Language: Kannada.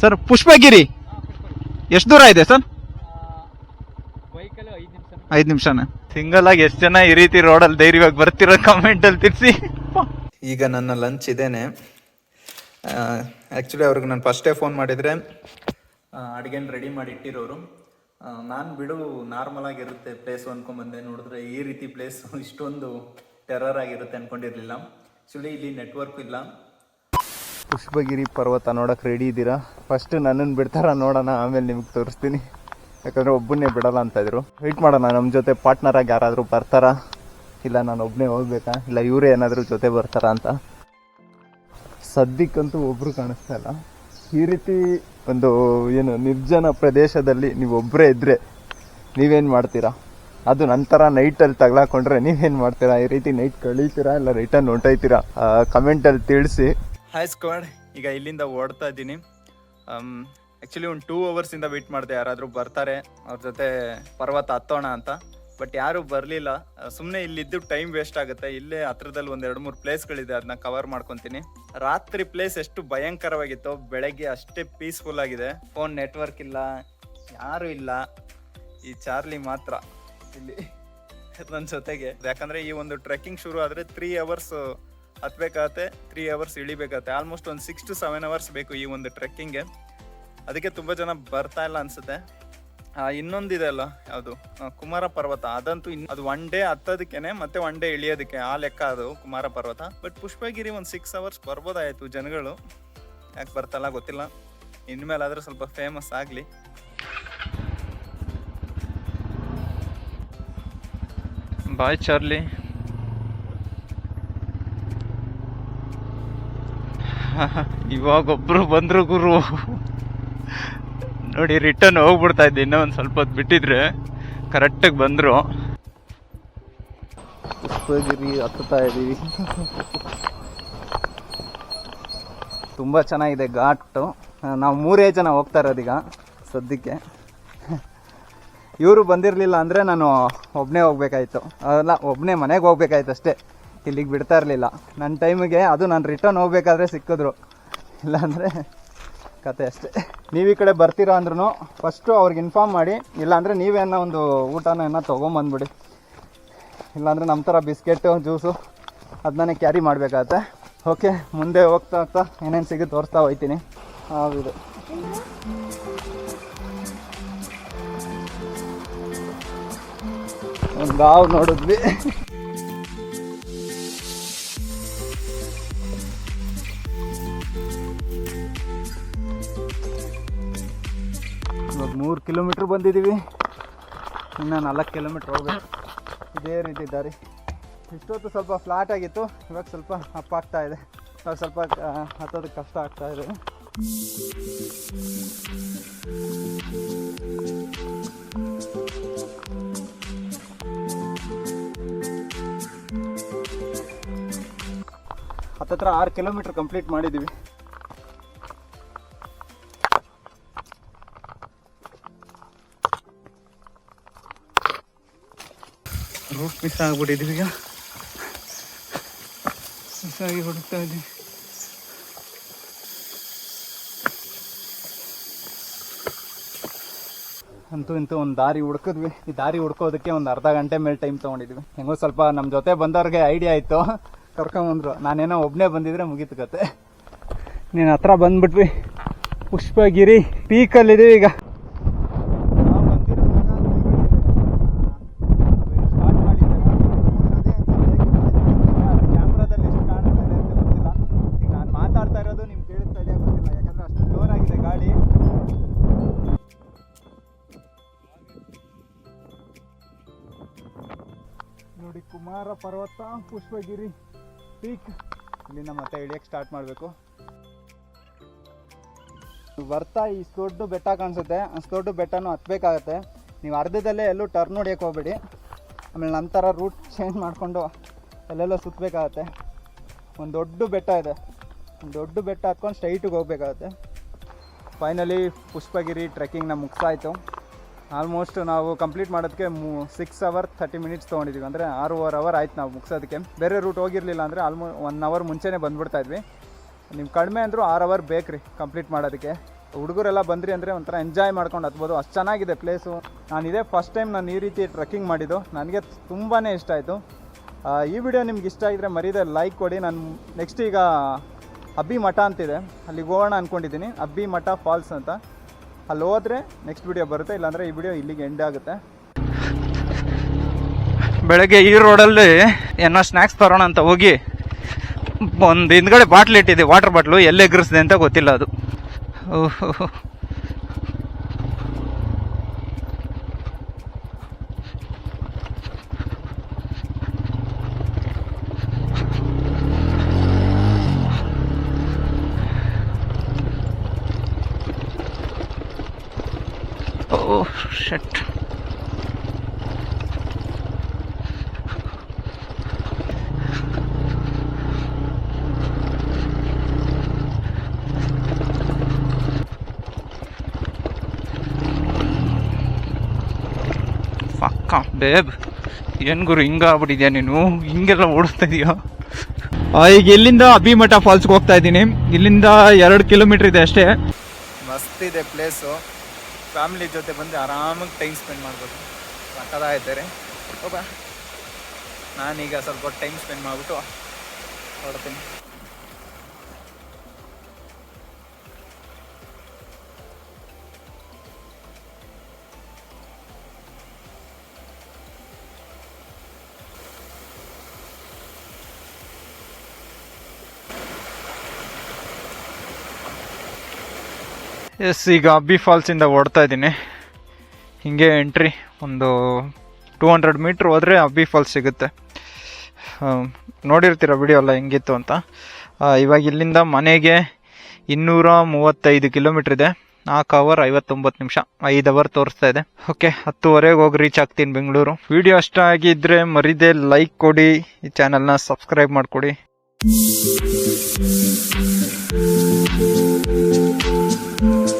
ಸರ್ ಪುಷ್ಪಗಿರಿ. ಎಷ್ಟು ದೂರ ಇದೆ ಸರ್? ಐದು ನಿಮಿಷ ಐದು ನಿಮಿಷನ? ಸಿಂಗಲ್ ಆಗಿ ಎಷ್ಟು ಜನ ಈ ರೀತಿ ರೋಡಲ್ಲಿ ಧೈರ್ಯವಾಗಿ ಬರ್ತಿರೋ ಕಮೆಂಟ್ ಅಲ್ಲಿ ತಿರ್ಸಿ. ಈಗ ನನ್ನ ಲಂಚ್ ಇದೇನೆ. ಆ್ಯಕ್ಚುಲಿ ಅವ್ರಿಗೆ ನಾನು ಫಸ್ಟೇ ಫೋನ್ ಮಾಡಿದರೆ ಅಡುಗೆನ ರೆಡಿ ಮಾಡಿ ಇಟ್ಟಿರೋರು. ನಾನು ಬಿಡು ನಾರ್ಮಲ್ ಆಗಿರುತ್ತೆ ಪ್ಲೇಸು ಅಂದ್ಕೊಂಬಂದೆ ನೋಡಿದ್ರೆ ಈ ರೀತಿ ಪ್ಲೇಸ್ ಇಷ್ಟೊಂದು ಟೆರರ್ ಆಗಿರುತ್ತೆ ಅಂದ್ಕೊಂಡಿರಲಿಲ್ಲ ಆ್ಯಕ್ಚುಲಿ ಇಲ್ಲಿ ನೆಟ್ವರ್ಕ್ ಇಲ್ಲ. ಪುಷ್ಪಗಿರಿ ಪರ್ವತ ನೋಡೋಕೆ ರೆಡಿ ಇದ್ದೀರಾ? ಫಸ್ಟ್ ನನ್ನನ್ನು ಬಿಡ್ತಾರ ನೋಡೋಣ, ಆಮೇಲೆ ನಿಮ್ಗೆ ತೋರಿಸ್ತೀನಿ. ಯಾಕಂದರೆ ಒಬ್ಬನೇ ಬಿಡಲ್ಲ ಅಂತ ಇದ್ರು. ವೆಯ್ಟ್ ಮಾಡೋಣ ನಮ್ಮ ಜೊತೆ ಪಾರ್ಟ್ನರ್ ಆಗಿ ಯಾರಾದರೂ ಬರ್ತಾರ? ಇಲ್ಲ, ನಾನು ಒಬ್ಬನೇ ಹೋಗ್ಬೇಕಾ? ಇಲ್ಲ, ಇವರೇ ಏನಾದರೂ ಜೊತೆ ಬರ್ತಾರಾ ಅಂತ? ಸದ್ಯಕ್ಕಂತೂ ಒಬ್ಬರು ಕಾಣಿಸ್ತಾ ಇಲ್ಲ. ಈ ರೀತಿ ಒಂದು, ಏನು, ನಿರ್ಜನ ಪ್ರದೇಶದಲ್ಲಿ ನೀವು ಒಬ್ಬರೇ ಇದ್ದರೆ ನೀವೇನು ಮಾಡ್ತೀರಾ? ಅದು ನಂತರ ನೈಟಲ್ಲಿ ತಗ್ಲಾಕೊಂಡ್ರೆ ನೀವೇನು ಮಾಡ್ತೀರಾ? ಈ ರೀತಿ ನೈಟ್ ಕಳೀತೀರಾ? ಇಲ್ಲ ರಿಟರ್ನ್ ಹೊಂಟೋಯ್ತೀರಾ? ಕಮೆಂಟಲ್ಲಿ ತಿಳಿಸಿ. ಹಾಯ್ ಸ್ಕ್ವಾಡ್ ಈಗ ಇಲ್ಲಿಂದ ಓಡ್ತಾ ಇದ್ದೀನಿ. ಆ್ಯಕ್ಚುಲಿ ಒಂದು ಟೂ ಅವರ್ಸಿಂದ ವೆಯ್ಟ್ ಮಾಡಿದೆ ಯಾರಾದರೂ ಬರ್ತಾರೆ, ಅವ್ರ ಜೊತೆ ಪರ್ವತ ಹತ್ತೋಣ ಅಂತ. ಬಟ್ ಯಾರೂ ಬರಲಿಲ್ಲ. ಸುಮ್ಮನೆ ಇಲ್ಲಿದ್ದು ಟೈಮ್ ವೇಸ್ಟ್ ಆಗುತ್ತೆ. ಇಲ್ಲೇ ಹತ್ರದಲ್ಲಿ ಒಂದು ಎರಡು ಮೂರು ಪ್ಲೇಸ್ಗಳಿದೆ ಅದನ್ನ ಕವರ್ ಮಾಡ್ಕೊತೀನಿ. ರಾತ್ರಿ ಪ್ಲೇಸ್ ಎಷ್ಟು ಭಯಂಕರವಾಗಿತ್ತು, ಬೆಳಗ್ಗೆ ಅಷ್ಟೇ ಪೀಸ್ಫುಲ್ ಆಗಿದೆ. ಫೋನ್ ನೆಟ್ವರ್ಕ್ ಇಲ್ಲ, ಯಾರು ಇಲ್ಲ. ಈ ಚಾರ್ಲಿ ಮಾತ್ರ ಇಲ್ಲಿ ನನ್ನ ಜೊತೆಗೆ. ಯಾಕಂದ್ರೆ ಈ ಒಂದು ಟ್ರೆಕ್ಕಿಂಗ್ ಶುರು ಆದರೆ ತ್ರೀ ಅವರ್ಸ್ ಹತ್ಬೇಕಾಗತ್ತೆ ತ್ರೀ ಅವರ್ಸ್ ಇಳಿಬೇಕಾಗತ್ತೆ. ಆಲ್ಮೋಸ್ಟ್ ಒಂದು ಸಿಕ್ಸ್ ಟು ಸೆವೆನ್ ಅವರ್ಸ್ ಬೇಕು ಈ ಒಂದು ಟ್ರೆಕ್ಕಿಂಗ್ಗೆ ಅದಕ್ಕೆ ತುಂಬ ಜನ ಬರ್ತಾ ಇಲ್ಲ ಅನ್ಸುತ್ತೆ. ಇನ್ನೊಂದಿದೆ ಅಲ್ಲ, ಯಾವುದು? ಕುಮಾರ ಪರ್ವತ. ಅದಂತೂ ಇನ್ ಅದು ಒನ್ ಡೇ ಹತ್ತೋದಕ್ಕೇನೆ, ಮತ್ತೆ ಒನ್ ಡೇ ಇಳಿಯೋದಕ್ಕೆ ಆ ಲೆಕ್ಕ ಅದು, ಕುಮಾರ ಪರ್ವತ. ಬಟ್ ಪುಷ್ಪಗಿರಿ ಒಂದು ಸಿಕ್ಸ್ ಅವರ್ಸ್ ಬರ್ಬೋದಾಯಿತು ಜನಗಳು. ಯಾಕೆ ಬರ್ತಲ್ಲ ಗೊತ್ತಿಲ್ಲ. ಇನ್ಮೇಲಾದ್ರೆ ಸ್ವಲ್ಪ ಫೇಮಸ್ ಆಗಲಿ. ಬಾಯ್ ಚಾರ್ಲಿ ಇವಾಗ ಒಬ್ರು ಬಂದ್ರು ಗುರು. ನೋಡಿ ರಿಟರ್ನ್ ಹೋಗ್ಬಿಡ್ತಾ ಇದ್ದೆ, ಇನ್ನೂ ಒಂದು ಸ್ವಲ್ಪ ಹೊತ್ತು ಬಿಟ್ಟಿದ್ರೆ ಕರೆಕ್ಟಾಗಿ ಬಂದರು. ಹೋಗಿರಿ ಹತ್ತುತ್ತಾ ಇದ್ದೀವಿ. ತುಂಬ ಚೆನ್ನಾಗಿದೆ ಘಾಟು. ನಾವು ಮೂರೇ ಜನ ಹೋಗ್ತಾ ಇರೋದೀಗ ಸದ್ಯಕ್ಕೆ. ಇವರು ಬಂದಿರಲಿಲ್ಲ ಅಂದರೆ ನಾನು ಒಬ್ಬನೇ ಹೋಗ್ಬೇಕಾಯ್ತು. ಅದಲ್ಲ ಒಬ್ಬನೇ ಮನೆಗೆ ಹೋಗ್ಬೇಕಾಯ್ತು ಅಷ್ಟೇ. ಇಲ್ಲಿಗೆ ಬಿಡ್ತಾ ಇರಲಿಲ್ಲ. ನನ್ನ ಟೈಮಿಗೆ ಅದು ನಾನು ರಿಟರ್ನ್ ಹೋಗ್ಬೇಕಾದ್ರೆ ಸಿಕ್ಕಿದ್ರು. ಇಲ್ಲಾಂದರೆ ಕತೆ ಅಷ್ಟೇ. ನೀವು ಈ ಕಡೆ ಬರ್ತೀರಾ ಅಂದ್ರೂ ಫಸ್ಟು ಅವ್ರಿಗೆ ಇನ್ಫಾರ್ಮ್ ಮಾಡಿ, ಇಲ್ಲಾಂದರೆ ನೀವೇನೋ ಒಂದು ಊಟನ ಏನೋ ತೊಗೊಂಬಂದ್ಬಿಡಿ. ಇಲ್ಲಾಂದರೆ ನಮ್ಮ ಥರ ಬಿಸ್ಕೆಟು, ಜ್ಯೂಸು ಅದನ್ನೇ ಕ್ಯಾರಿ ಮಾಡಬೇಕಾಗತ್ತೆ. ಓಕೆ ಮುಂದೆ ಹೋಗ್ತಾ ಹೋಗ್ತಾ ಏನೇನು ಸಿಗು ತೋರಿಸ್ತಾ ಹೋಗ್ತೀನಿ ಹೌದು ಒಂದು ಹಾವು ನೋಡಿದ್ವಿ. ಮೂರು ಕಿಲೋಮೀಟ್ರ್ ಬಂದಿದ್ದೀವಿ. ಇನ್ನು ನಾಲ್ಕು ಕಿಲೋಮೀಟ್ರ್ ಹೋಗ್ಬೇಕು. ಇದೇ ರೀತಿ ದಾರಿ. ಇಷ್ಟೊತ್ತು ಸ್ವಲ್ಪ ಫ್ಲಾಟ್ ಆಗಿತ್ತು. ಇವಾಗ ಸ್ವಲ್ಪ ಅಪ್ ಆಗ್ತಾ ಇದೆ. ಇವಾಗ ಸ್ವಲ್ಪ ಹತ್ತೋದಕ್ಕೆ ಕಷ್ಟ ಆಗ್ತಾ ಇದೆ. ಹತ್ತತ್ರ ಆರು ಕಿಲೋಮೀಟ್ರ್ ಕಂಪ್ಲೀಟ್ ಮಾಡಿದ್ದೀವಿ. ರೂಟ್ ಮಿಸ್ ಆಗ್ಬಿಟ್ಟಿದ್ವಿ ಈಗ. ಮಿಸ್ ಆಗಿ ಹುಡುಕ್ತಾ ಇದ್ದೀವಿ ಅಂತೂ ಇಂತೂ ಒಂದು ದಾರಿ ಹುಡ್ಕಿದ್ವಿ. ಈ ದಾರಿ ಹುಡ್ಕೋದಕ್ಕೆ ಒಂದು ಅರ್ಧ ಗಂಟೆ ಮೇಲೆ ಟೈಮ್ ತೊಗೊಂಡಿದ್ವಿ. ಹೆಂಗೋ ಸ್ವಲ್ಪ ನಮ್ಮ ಜೊತೆ ಬಂದವ್ರಿಗೆ ಐಡಿಯಾ ಆಯಿತು. ಕರ್ಕೊಂಬಂದ್ರು ನಾನೇನೋ ಒಬ್ಬನೇ ಬಂದಿದ್ರೆ ಮುಗೀತು ಕತೆ. ನೀನು ಹತ್ರ ಬಂದ್ಬಿಟ್ವಿ. ಪುಷ್ಪಗಿರಿ ಪೀಕಲ್ಲಿದ್ದೀವಿ ಈಗ. ನೋಡಿ, ಕುಮಾರ ಪರ್ವತ, ಪುಷ್ಪಗಿರಿ. ಪೀಕ್. ಇಲ್ಲಿಂದ ಮತ್ತೆ ಇಳಿಯಕ್ಕೆ ಸ್ಟಾರ್ಟ್ ಮಾಡಬೇಕು. ಬರ್ತಾ ಈ ದೊಡ್ಡ ಬೆಟ್ಟ ಕಾಣಿಸುತ್ತೆ. ಅಷ್ಟು ದೊಡ್ಡ ಬೆಟ್ಟನೂ ಹತ್ಬೇಕಾಗತ್ತೆ. ನೀವು ಅರ್ಧದಲ್ಲೇ ಎಲ್ಲೂ ಟರ್ನ್ ಹೊಡಿಯೋಕೆ ಹೋಗ್ಬೇಡಿ. ಆಮೇಲೆ ನಂತರ ರೂಟ್ ಚೇಂಜ್ ಮಾಡಿಕೊಂಡು ಅಲ್ಲೆಲ್ಲ ಸುತ್ತಬೇಕಾಗತ್ತೆ ಒಂದು ದೊಡ್ಡ ಬೆಟ್ಟ ಇದೆ. ಒಂದು ದೊಡ್ಡ ಬೆಟ್ಟ ಹತ್ಕೊಂಡು ಸ್ಟ್ರೈಟಿಗೆ ಹೋಗ್ಬೇಕಾಗತ್ತೆ. ಫೈನಲಿ ಪುಷ್ಪಗಿರಿ ಟ್ರೆಕ್ಕಿಂಗ್ನ ಮುಗಿಸಾಯಿತು. ಆಲ್ಮೋಸ್ಟ್ ನಾವು ಕಂಪ್ಲೀಟ್ ಮಾಡೋದಕ್ಕೆ ಮೂ ಸಿಕ್ಸ್ ಅವರ್ ತರ್ಟಿ ಮಿನಿಟ್ಸ್ ತೊಗೊಂಡಿದ್ದೀವಿ ಅಂದರೆ ಆರೂವರೆ ಅವರ್ ಆಯ್ತು ನಾವು ಮುಗಿಸೋದಕ್ಕೆ. ಬೇರೆ ರೂಟ್ ಹೋಗಿರಲಿಲ್ಲ ಅಂದರೆ ಆಲ್ಮೋ ಒನ್ ಅವರ್ ಮುಂಚೆನೇ ಬಂದುಬಿಡ್ತಾ ಇದ್ವಿ. ನೀವು ಕಡಿಮೆ ಅಂದರೂ ಆರು ಅವರ್ ಬೇಕು ರೀ ಕಂಪ್ಲೀಟ್ ಮಾಡೋದಕ್ಕೆ. ಹುಡುಗರೆಲ್ಲ ಬಂದ್ರಿ ಅಂದರೆ ಒಂಥರ ಎಂಜಾಯ್ ಮಾಡ್ಕೊಂಡು ಹತ್ಬೋದು. ಅಷ್ಟು ಚೆನ್ನಾಗಿದೆ ಪ್ಲೇಸು ನಾನು ಇದೇ ಫಸ್ಟ್ ಟೈಮ್ ನಾನು ಈ ರೀತಿ ಟ್ರೆಕ್ಕಿಂಗ್ ಮಾಡಿದ್ದು. ನನಗೆ ತುಂಬಾ ಇಷ್ಟ ಆಯಿತು. ಈ ವಿಡಿಯೋ ನಿಮ್ಗೆ ಇಷ್ಟ ಆಗಿದ್ರೆ ಮರೀದೆ ಲೈಕ್ ಕೊಡಿ. ನಾನು ನೆಕ್ಸ್ಟ್ ಈಗ ಅಬ್ಬಿ ಮಠ ಅಂತಿದೆ. ಅಲ್ಲಿಗೆ ಹೋಗೋಣ ಅಂದ್ಕೊಂಡಿದ್ದೀನಿ ಅಬ್ಬಿ ಮಠ ಫಾಲ್ಸ್ ಅಂತ. ಅಲ್ಲಿ ಹೋದ್ರೆ ನೆಕ್ಸ್ಟ್ ವಿಡಿಯೋ ಬರುತ್ತೆ, ಇಲ್ಲಾಂದರೆ ಈ ವಿಡಿಯೋ ಇಲ್ಲಿಗೆ ಎಂಡ್ ಆಗುತ್ತೆ. ಬೆಳಗ್ಗೆ ಈ ರೋಡಲ್ಲಿ ಏನೋ ಸ್ನ್ಯಾಕ್ಸ್ ತರೋಣ ಅಂತ ಹೋಗಿ ಒಂದು ಹಿಂದ್ಗಡೆ ಬಾಟ್ಲ್ ಇಟ್ಟಿದೆ ವಾಟರ್ ಬಾಟ್ಲು ಎಲ್ಲಿ ಎಗ್ರಿಸಿದೆ ಅಂತ ಗೊತ್ತಿಲ್ಲ ಅದು. ಓಹೋ. ಓಹ್ ಶಟ್ ಪಕ್ಕ ಬೇಬ್ ಏನ್ ಗುರು ಹಿಂಗ ಆಗ್ಬಿಟ್ಟಿದ್ಯಾ ನೀನು? ಹಿಂಗೆಲ್ಲ ಓಡಿಸ್ತಾ ಇದೀಯಾ? ಈಗ ಇಲ್ಲಿಂದ ಅಭಿಮಠ ಫಾಲ್ಸ್ಗೆ ಹೋಗ್ತಾ ಇದ್ದೀನಿ. ಇಲ್ಲಿಂದ ಎರಡು ಕಿಲೋಮೀಟರ್ ಇದೆ ಅಷ್ಟೇ. ಮಸ್ತ್ ಇದೆ ಪ್ಲೇಸು ಫ್ಯಾಮಿಲಿ ಜೊತೆ ಬಂದು ಆರಾಮಾಗಿ ಟೈಮ್ ಸ್ಪೆಂಡ್ ಮಾಡ್ಬೋದು. ಪಕ್ಕದಾಯ್ತಾರೆ ಹೋಗ ನಾನೀಗ ಸ್ವಲ್ಪ ಟೈಮ್ ಸ್ಪೆಂಡ್ ಮಾಡಿಬಿಟ್ಟು ಹೊಡ್ತೀನಿ ಎಸ್, ಈಗ ಅಬ್ಬಿ ಫಾಲ್ಸಿಂದ ಓಡ್ತಾ ಇದ್ದೀನಿ. ಹೀಗೆ ಎಂಟ್ರಿ ಒಂದು ಟೂ ಹಂಡ್ರೆಡ್ ಮೀಟ್ರ್ ಹೋದರೆ ಅಬ್ಬಿ ಫಾಲ್ಸ್ ಸಿಗುತ್ತೆ. ನೋಡಿರ್ತೀರ ವಿಡಿಯೋ ಎಲ್ಲ ಹೆಂಗಿತ್ತು ಅಂತ. ಇವಾಗ ಇಲ್ಲಿಂದ ಮನೆಗೆ ಇನ್ನೂರ ಮೂವತ್ತೈದು ಕಿಲೋಮೀಟ್ರ್ ಇದೆ. ನಾಲ್ಕು ಅವರ್ ಐವತ್ತೊಂಬತ್ತು ನಿಮಿಷ, ಐದು ಅವರ್ ತೋರಿಸ್ತಾ ಇದೆ. ಓಕೆ ಹತ್ತುವರೆಗೆ ಹೋಗಿ ರೀಚ್ ಆಗ್ತೀನಿ ಬೆಂಗಳೂರು. ವಿಡಿಯೋ ಅಷ್ಟಾಗಿದ್ದರೆ ಮರಿದೆ ಲೈಕ್ ಕೊಡಿ, ಈ ಚಾನಲ್ನ ಸಬ್ಸ್ಕ್ರೈಬ್ ಮಾಡಿಕೊಡಿ. Thank you.